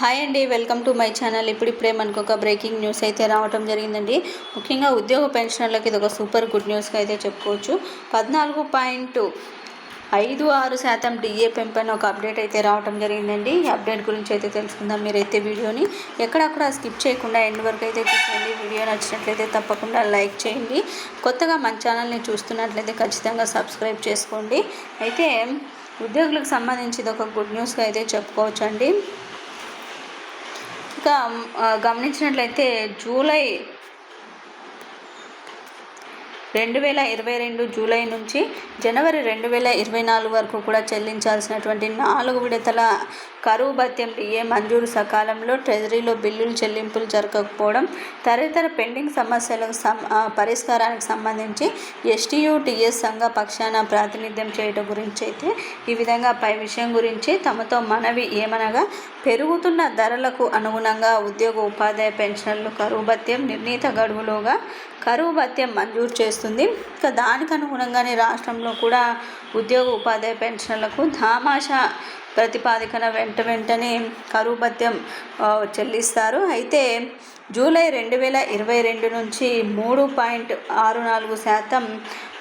Hi అండి welcome to my channel. ఇప్పుడు ఇప్పుడే మనకు ఒక బ్రేకింగ్ న్యూస్ అయితే రావటం జరిగిందండి. ముఖ్యంగా ఉద్యోగ పెన్షనర్లకు ఇది ఒక సూపర్ గుడ్ న్యూస్గా అయితే చెప్పుకోవచ్చు. పద్నాలుగు పాయింట్ ఐదు ఆరు శాతం డిఏ పెంపైన ఒక అప్డేట్ అయితే రావటం జరిగిందండి. ఈ అప్డేట్ గురించి అయితే తెలుసుకుందాం మీరైతే వీడియోని. ఎక్కడక్కడ స్కిప్ చేయకుండా ఎండ్ వరకు అయితే చూసుకోండి వీడియో నచ్చినట్లయితే తప్పకుండా లైక్ చేయండి. కొత్తగా మన ఛానల్ని చూస్తున్నట్లయితే ఖచ్చితంగా సబ్స్క్రైబ్ చేసుకోండి. అయితే ఉద్యోగులకు సంబంధించి ఇది ఒక గుడ్ న్యూస్గా అయితే చెప్పుకోవచ్చండి. ఇంకా గమనించినట్లయితే జూలై రెండు వేల ఇరవై రెండు జూలై నుంచి జనవరి రెండు వేల ఇరవై నాలుగు వరకు కూడా చెల్లించాల్సినటువంటి నాలుగు విడతల కరువు భత్యం డిఏ మంజూరు సకాలంలో ట్రెజరీలో బిల్లులు చెల్లింపులు జరగకపోవడం తదితర పెండింగ్ సమస్యలకు సం పరిష్కారానికి సంబంధించి ఎస్టీయూ టీఎస్ సంఘ పక్షాన ప్రాతినిధ్యం చేయడం గురించి అయితే ఈ విధంగా పై విషయం గురించి తమతో మనవి ఏమనగా పెరుగుతున్న ధరలకు అనుగుణంగా ఉద్యోగ ఉపాధ్యాయ పెన్షన్లు కరువు భత్యం నిర్ణీత గడువులోగా కరువు భత్యం మంజూరు చేస్తుంది ఇక దానికి అనుగుణంగానే రాష్ట్రంలో కూడా ఉద్యోగ ఉపాధ్యాయ పెన్షన్లకు ధామాషా ప్రతిపాదికన వెంట వెంటనే కరువు భత్యం చెల్లిస్తారు. అయితే జూలై రెండు వేల ఇరవై రెండు నుంచి మూడు పాయింట్ ఆరు నాలుగు శాతం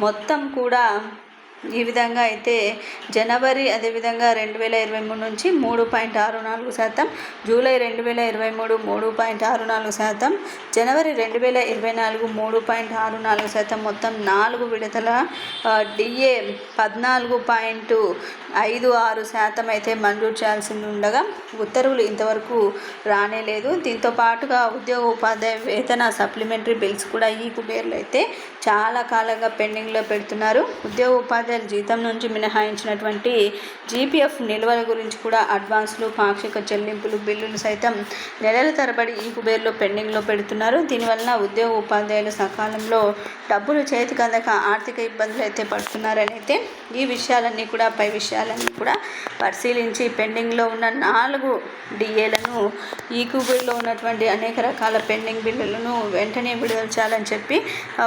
మొత్తం కూడా ఈ విధంగా అయితే జనవరి అదేవిధంగా రెండు వేల ఇరవై మూడు నుంచి మూడు పాయింట్ ఆరు నాలుగు శాతం జూలై రెండు వేల ఇరవై మూడు మూడు పాయింట్ ఆరు నాలుగు శాతం జనవరి రెండు వేల ఇరవై నాలుగు మూడు పాయింట్ ఆరు నాలుగు శాతం మొత్తం నాలుగు విడతల డిఏ పద్నాలుగు పాయింట్ ఐదు ఆరు శాతం అయితే మంజూరు చేయాల్సింది ఉండగా ఉత్తర్వులు ఇంతవరకు రానే లేదు. దీంతో పాటుగా ఉద్యోగ ఉపాధ్యాయ వేతన సప్లిమెంటరీ బిల్స్ కూడా ఈ కుబేర్లు అయితే చాలా కాలంగా పెండింగ్లో పెడుతున్నారు. ఉద్యోగ ఉపాధి ఉపాధ్యాయుల జీతం నుంచి మినహాయించినటువంటి జీపీఎఫ్ నిల్వల గురించి కూడా అడ్వాన్స్లు పాక్షిక చెల్లింపులు బిల్లులు సైతం నెలల తరబడి ఈ కుబేర్లో పెండింగ్లో పెడుతున్నారు. దీనివలన ఉద్యోగ ఉపాధ్యాయులు సకాలంలో డబ్బులు చేతికి అందక ఆర్థిక ఇబ్బందులు అయితే పడుతున్నారని అయితే ఈ విషయాలన్నీ కూడా పై విషయాలన్నీ కూడా పరిశీలించి పెండింగ్లో ఉన్న నాలుగు డిఏలను ఈ కుబేర్లో ఉన్నటువంటి అనేక రకాల పెండింగ్ బిల్లులను వెంటనే విడుదల చేయాలని చెప్పి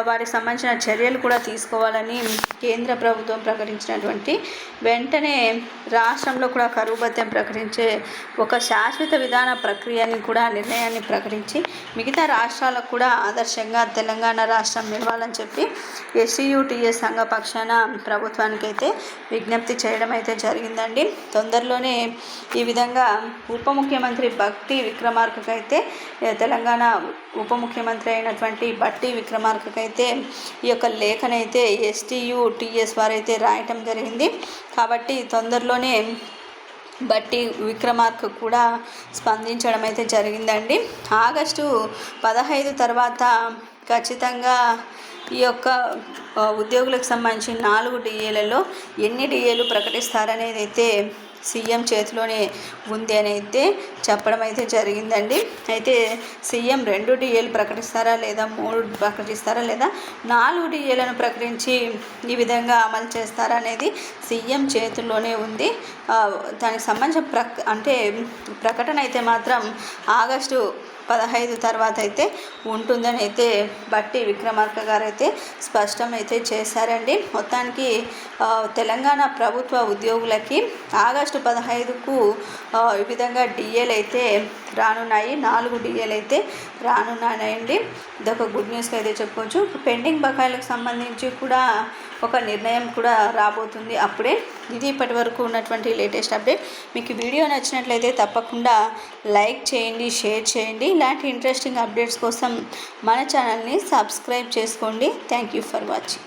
వారికి సంబంధించిన చర్యలు కూడా తీసుకోవాలని కేంద్ర ప్రభుత్వం ప్రకటించినటువంటి వెంటనే రాష్ట్రంలో కూడా కరువు భత్యం ప్రకటించే ఒక శాశ్వత విధాన ప్రక్రియని కూడా నిర్ణయాన్ని ప్రకటించి మిగతా రాష్ట్రాలకు కూడా ఆదర్శంగా తెలంగాణ రాష్ట్రం నిలవాలని చెప్పి ఎస్సీయూటీఎస్ సంఘ పక్షాన ప్రభుత్వానికి అయితే విజ్ఞప్తి చేయడం అయితే జరిగిందండి. తొందరలోనే ఈ విధంగా ఉప ముఖ్యమంత్రి భక్తి విక్రమార్కకైతే తెలంగాణ ఉప ముఖ్యమంత్రి అయినటువంటి బట్టి విక్రమార్కకైతే ఈ యొక్క లేఖనైతే ఎస్టీయు టీఎస్ వారైతే అయితే రాయటం జరిగింది. కాబట్టి తొందరలోనే బట్టి విక్రమార్క కూడా స్పందించడం అయితే జరిగిందండి. ఆగస్టు పదహైదు తర్వాత ఖచ్చితంగా ఈ యొక్క ఉద్యోగులకు సంబంధించిన నాలుగు డిఏలలో ఎన్ని డిఏలు ప్రకటిస్తారనేది అయితే సీఎం చేతిలోనే ఉంది అని అయితే చెప్పడం అయితే జరిగిందండి. అయితే సీఎం రెండు డిఏలు ప్రకటిస్తారా లేదా మూడు ప్రకటిస్తారా లేదా నాలుగు డిఏలను ప్రకటించి ఈ విధంగా అమలు చేస్తారా అనేది సీఎం చేతుల్లోనే ఉంది. దానికి సంబంధించిన ప్రక్ అంటే ప్రకటన అయితే మాత్రం ఆగస్టు పదహైదు తర్వాత అయితే ఉంటుందని అయితే బట్టి విక్రమార్క గారు అయితే స్పష్టం అయితే చేశారండి. మొత్తానికి తెలంగాణ ప్రభుత్వ ఉద్యోగులకి ఆగస్టు పదహైదుకు ఈ విధంగా డిఏలు అయితే రానున్నాయి. నాలుగు డిఏలు అయితే రానున్నాయండి. ఇదొక గుడ్ న్యూస్గా అయితే చెప్పుకోవచ్చు. పెండింగ్ బకాయిలకు సంబంధించి కూడా ఒక నిర్ణయం కూడా రాబోతుంది అప్పుడే. ఇది ఇప్పటి వరకు ఉన్నటువంటి లేటెస్ట్ అప్డేట్. మీకు వీడియో నచ్చినట్లయితే తప్పకుండా లైక్ చేయండి షేర్ చేయండి. ఇలాంటి ఇంట్రెస్టింగ్ అప్డేట్స్ కోసం మన ఛానల్ని సబ్స్క్రైబ్ చేసుకోండి. Thank you for watching